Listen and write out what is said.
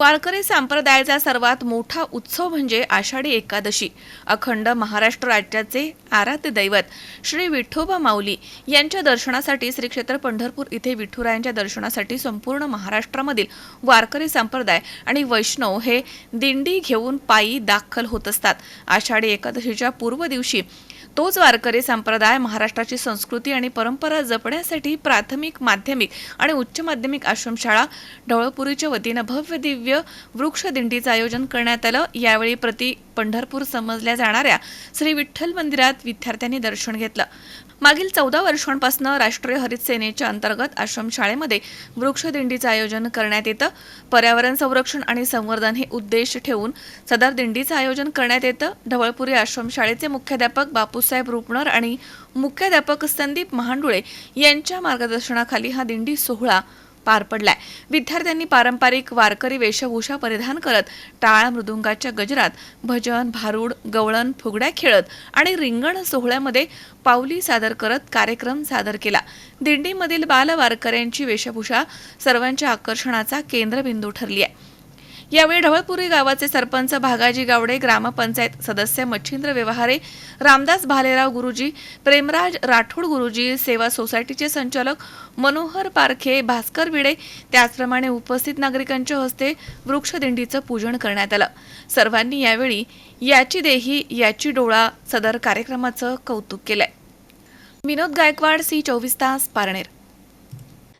वारकरी संप्रदायाचा सर्वात मोठा उत्सव म्हणजे आषाढी एकादशी. अखंड महाराष्ट्र राज्याचे आराध्य दैवत श्री विठोबा माऊली यांच्या दर्शनासाठी श्री क्षेत्र पंढरपूर इथे विठुरायांच्या दर्शनासाठी संपूर्ण महाराष्ट्रामधील वारकरी संप्रदाय आणि वैष्णव हे दिंडी घेऊन पायी दाखल होत असतात. आषाढी एकादशीच्या पूर्व दिवशी तोच वारकरी संप्रदाय महाराष्ट्राची संस्कृती आणि परंपरा जपण्यासाठी प्राथमिक माध्यमिक आणि उच्च माध्यमिक आश्रमशाळा ढवळपुरीच्या वतीनं भव्य दिव्य वृक्ष दिंडीचं आयोजन करण्यात आलं. यावेळी प्रति पंढरपूर समजल्या जाणाऱ्या श्री विठ्ठल मंदिरात विद्यार्थ्यांनी दर्शन घेतलं. मागील चौदा वर्षांपासून राष्ट्रीय हरित सेनेच्या अंतर्गत आश्रमशाळेमध्ये वृक्षदिंडीचं आयोजन करण्यात येतं. पर्यावरण संरक्षण आणि संवर्धन हे उद्देश ठेवून सदर दिंडीचं आयोजन करण्यात येतं. ढवळपुरी आश्रमशाळेचे मुख्याध्यापक बापूसाहेब रुपणर आणि मुख्याध्यापक संदीप महांडुळे यांच्या मार्गदर्शनाखाली हा दिंडी सोहळा पार पडलाय. विद्यार्थ्यांनी पारंपरिक वारकरी वेशभूषा परिधान करत टाळा मृदुंगाच्या गजरात भजन भारूड गवळण फुगड्या खेळत आणि रिंगण सोहळ्यामध्ये पावली सादर करत कार्यक्रम सादर केला. दिंडीमधील बाल वारकऱ्यांची वेशभूषा सर्वांच्या आकर्षणाचा केंद्रबिंदू ठरली आहे. यावेळी ढवळपुरी गावाचे सरपंच भागाजी गावडे ग्रामपंचायत सदस्य मच्छिंद्र व्यवहारे रामदास भालेराव गुरुजी प्रेमराज राठोड गुरुजी सेवा सोसायटीचे संचालक मनोहर पारखे भास्कर विडे त्याचप्रमाणे उपस्थित नागरिकांच्या हस्ते वृक्षदिंडीचं पूजन करण्यात आलं. सर्वांनी यावेळी याची देही याची डोळा सदर कार्यक्रमाचं कौतुक केलंय. विनोद गायकवाड सी चोवीस तास पारनेर.